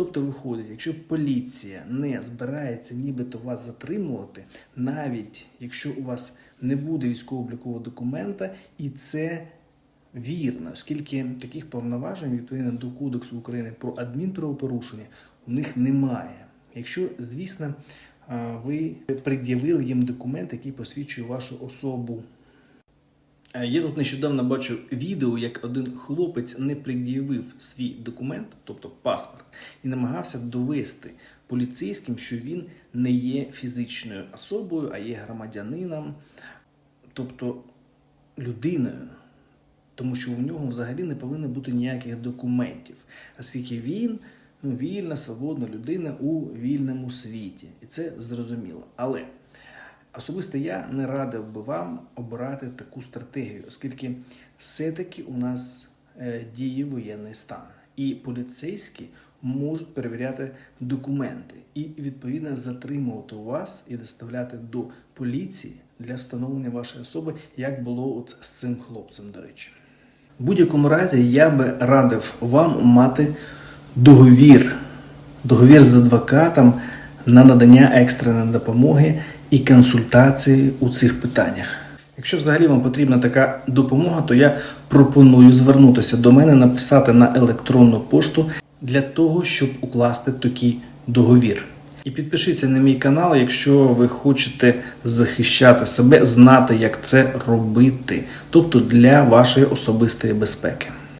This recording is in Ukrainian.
Тобто, виходить, якщо поліція не збирається нібито вас затримувати, навіть якщо у вас не буде військово-облікового документа, і це вірно, оскільки таких повноважень відповідно до Кодексу України про адмінправопорушення у них немає. Якщо, звісно, ви пред'явили їм документ, який посвідчує вашу особу. Е, Я тут нещодавно бачив відео, як один хлопець не пред'явив свій документ, тобто паспорт, і намагався довести поліцейським, що він не є фізичною особою, а є громадянином, тобто людиною. Тому що у нього взагалі не повинно бути ніяких документів, оскільки він ну, вільна, свободна людина у вільному світі. І це зрозуміло. Але Особисто я не радив би вам обирати таку стратегію, оскільки все-таки у нас е, діє воєнний стан, і поліцейські можуть перевіряти документи і відповідно затримувати вас і доставляти до поліції для встановлення вашої особи, як було от з цим хлопцем, до речі. В будь-якому разі я би радив вам мати договір, договір з адвокатом на надання екстреної допомоги і консультації у цих питаннях. Якщо взагалі вам потрібна така допомога, то я пропоную звернутися до мене, написати на електронну пошту для того, щоб укласти такий договір. І підпишіться на мій канал, якщо ви хочете захищати себе, знати, як це робити, тобто для вашої особистої безпеки.